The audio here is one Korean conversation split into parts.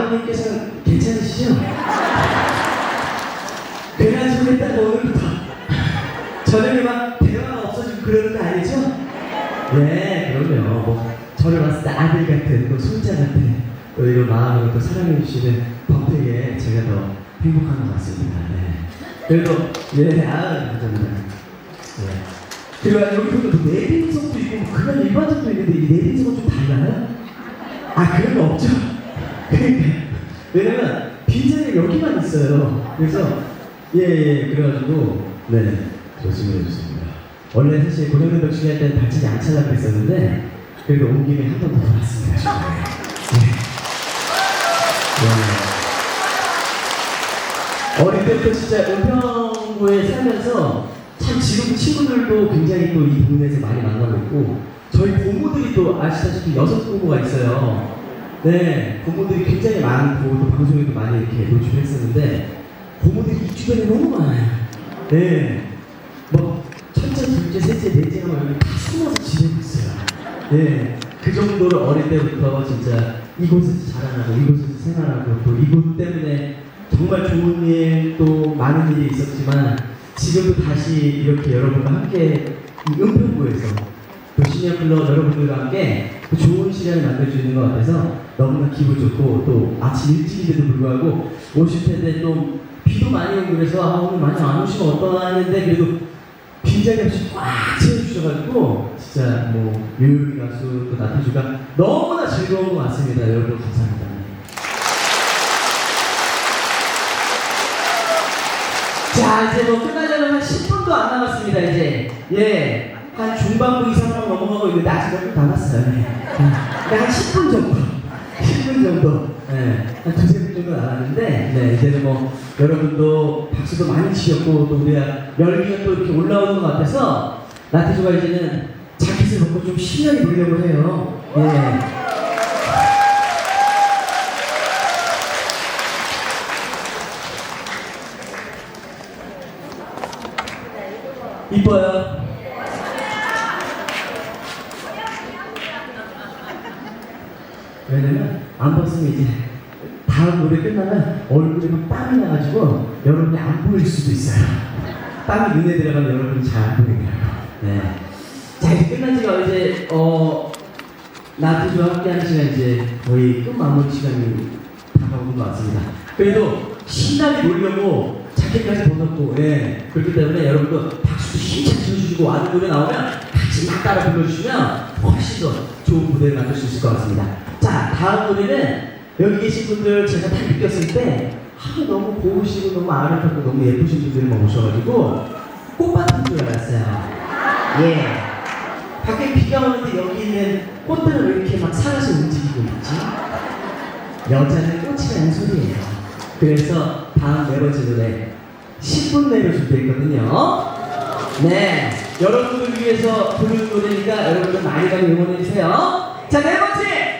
아버님께서는 괜찮으시죠? 그래가지고 일단 뭐 오늘부터 저녁에 막 대화가 없어지고 그러는 거 아니죠? 예 그럼요 뭐 저를 봤을 때 아들 같은 또 손자 같은 또 이런 마음을 또 사랑해 주시는 덕택에 제가 더 행복한 것 같습니다 네. 그래도 예 아 감사합니다 예. 그리고 여기 보면 내빈석도 있고 뭐 그런 일반석도 있는데 이 내빈석은 좀 달라요? 아 그런 거 없죠? 그러니까 왜냐면 빈자리가 여기만 있어요 그래서 예 예 그래가지고 네 조심해 주십니다 원래 사실 고등학교 벽치기 할 때는 다치지 않자려고 그랬었는데 그래도 온 김에 한 번 더 돌았습니다 네. 어릴 때부터 진짜 은평구에 살면서 참 지금 친구들도 굉장히 또 이 동네에서 많이 만나고 있고 저희 고모들이 또 아시다시피 여섯 고모가 있어요. 네, 고모들이 굉장히 많고 또 방송에도 많이 이렇게 노출했었는데 고모들이 이 주변에 너무 많아요. 네, 뭐 첫째, 둘째, 셋째, 넷째 하면 다 숨어서 지내고 있어요. 네, 그 정도로 어릴 때부터 진짜 이곳에서 자라나고 이곳에서 생활하고 또 이곳 때문에 정말 좋은 일 또 많은 일이 있었지만 지금도 다시 이렇게 여러분과 함께 이 은평구에서 또 시니어 클럽 여러분들과 함께 또 좋은 시간을 만들 수 있는 것 같아서 너무나 기분 좋고 또 아침 일찍인데도 불구하고 오실 텐데 또 비도 많이 오고 그래서 아, 오늘 많이 안 오시면 어떠나 했는데 그래도 빈자리 없이 꽉 채워주셔가지고 진짜 뭐 요요미 가수 또 나태주가 너무나 즐거운 것 같습니다. 여러분 감사합니다. 자 이제 뭐 끝나려면 한 10분도 안 남았습니다 이제. 예한 중반부 이상으로 넘어가고 있는데 아직 몇분 남았어요 네. 네, 한 10분 정도 10분 정도 네, 한 두세 분 정도 남았는데 네 이제는 뭐 여러분도 박수도 많이 치셨고 또 우리가 열기가 또 이렇게 올라오는 것 같아서 나태주가 이제는 자켓을 벗고 좀 신나게 놀려고 해요 예. 이뻐요. 왜냐면 안 벗으면 이제 다음 노래 끝나면 얼굴에 막 땀이 나가지고 여러분이 안 보일 수도 있어요. 땀이 눈에 들어가면 여러분이 잘 안 보이더라고요. 네. 자, 이제 끝난 지가 이제, 어, 나트주와 함께 하는 시간 이제 거의 끝 마무리 시간이 다가오는 것 같습니다. 그래도 신나게 놀려고 자켓까지 벗었고, 예. 그렇기 때문에 여러분도 박수도 힘차게 쳐주시고 와는 노래 나오면 막 따라 불러주시면 훨씬 더 좋은 무대를 만들 수 있을 것 같습니다. 자, 다음 노래는 여기 계신 분들 제가 다 느꼈을 때 하도 너무 고우시고 너무 아름답고 너무 예쁘신 분들이 오셔가지고 꽃밭인 줄 알았어요. 예. 밖에 비가 오는데 여기 있는 꽃들은 왜 이렇게 막 살아서 움직이고 있지? 여자는 꽃이라는 소리예요. 그래서 다음 네 번째 노래 10분 내로 준비했거든요. 네. 여러분들 위해서 부르는 노래니까 여러분들 많이 많이 응원해주세요. 자, 네 번째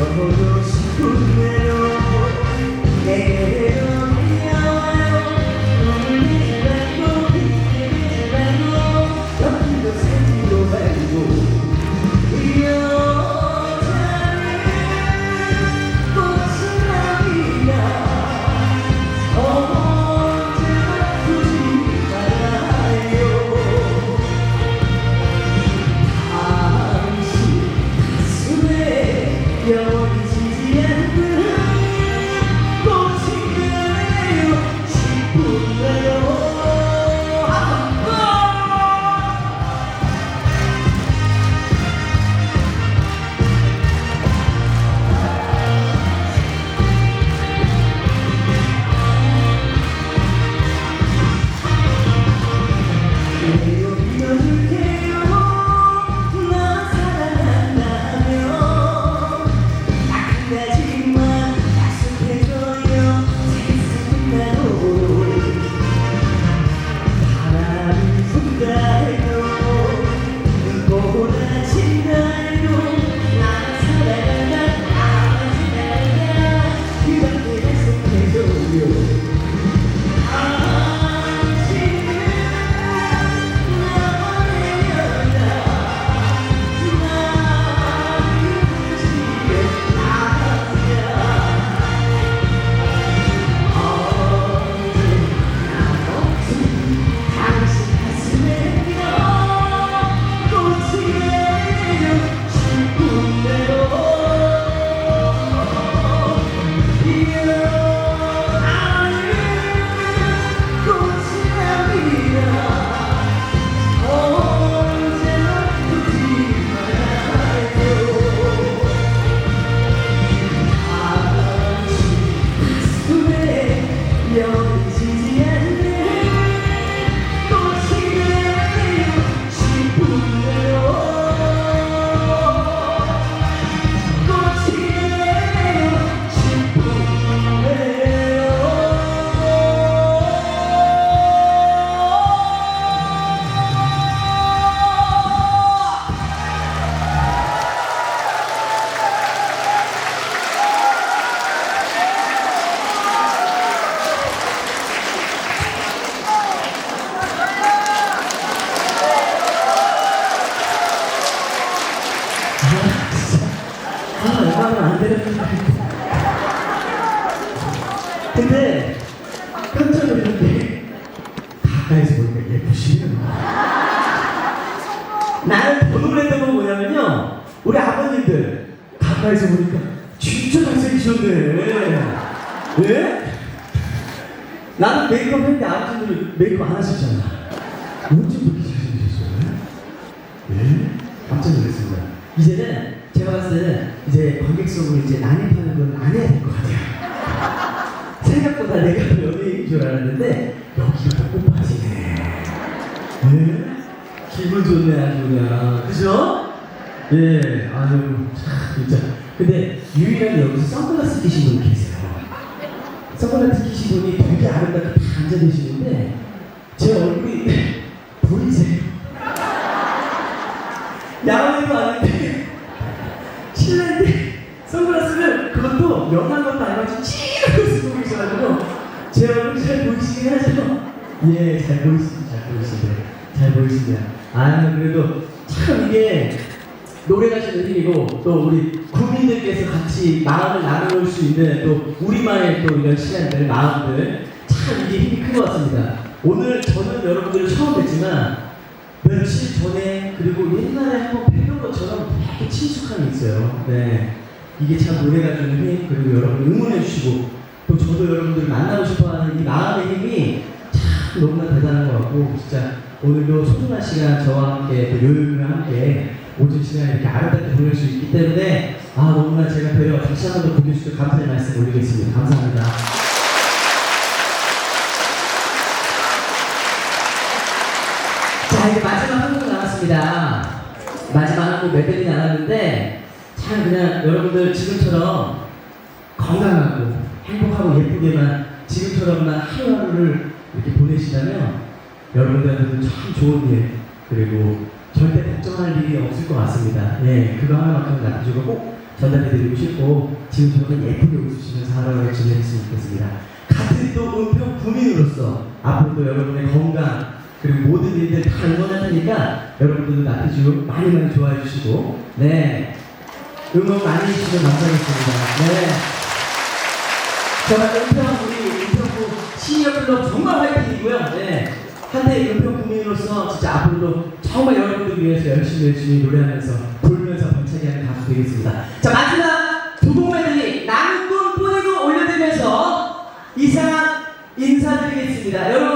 적 가까이서 보니까 예쁘시네요. 나는 더 놀랬던 건 뭐냐면요. 우리 아버님들 가까이서 보니까 진짜 잘생기셨네. 예? 나는 메이크업 했는데 아버님들 메이크업 안 하시잖아. 언제 그렇게 잘생기셨어요? 예? 깜짝 놀랐습니다. 이제는 제가 봤을 때는 이제 관객석으로 이제 해 예? 기분 좋네 아주 그냥 그죠? 예 아유 참 진짜 근데 유일하게 여기서 선글라스 끼신 분 계세요 선글라스 끼신 분이 되게 아름답게 다 앉아 계시는데 제 얼굴이 보이세요? 야외도 아닌데 실내인데 선글라스를 그것도 명한 것도 아니고 찌르고 쓰고 계셔가지고 제 얼굴이 잘 보이시긴 하죠? 예, 잘. 잘 보이시네요. 잘 보이시네요. 아, 그래도 참 이게 노래가 주는 힘이고 또 우리 국민들께서 같이 마음을 나눌 수 있는 또 우리만의 또 이런 시간들, 마음들 참 이게 힘이 큰 것 같습니다. 오늘 저는 여러분들을 처음 뵀지만 며칠 전에 그리고 옛날에 한번 뵀던 것처럼 되게 친숙함이 있어요. 네. 이게 참 노래가 주는 힘, 그리고 여러분 응원해 주시고 또 저도 여러분들 만나고 싶어 하는 이 마음의 힘이 참 너무나 대단한 것 같고 진짜 오늘도 소중한 시간 저와 함께 또 요요미와 함께 오전 시간 이렇게 아름답게 보낼 수 있기 때문에 아 너무나 제가 배려 다시 한 번 더 보내 주셔서 감사의 말씀 올리겠습니다. 감사합니다. 자 이제 마지막 한 곡 남았습니다. 마지막 한곡 메들리 나왔는데 참 그냥 여러분들 지금처럼 건강하고 행복하고 예쁘게만 지금처럼만 하루하루를 이렇게 보내시다면 여러분들한테도 참 좋은 일 그리고 절대 걱정할 일이 없을 것 같습니다. 예, 그거 하나만큼 놔두고 꼭 전달해드리고 싶고 지금처럼 예쁘게 웃으시면서 하루하루 지내셨으면 좋겠습니다. 같은 또 은평 구민으로서 앞으로도 여러분의 건강 그리고 모든 일들 다 응원할 테니까 여러분들도 나태주 많이 많이 좋아해 주시고 네 응원 많이 해주시면 감사하겠습니다. 네. 정말 은평 우리 시니어 클럽 정말 화이팅이고요. 네. 한대 연평 국민으로서 진짜 앞으로도 정말 여러분들 위해서 열심히 열심히 노래하면서 불면서 번창이 하는 가수 되겠습니다. 자, 마지막 두곡 멜리 나눔꾼 뿌리고 올려드리면서 이상한 인사드리겠습니다. 여러분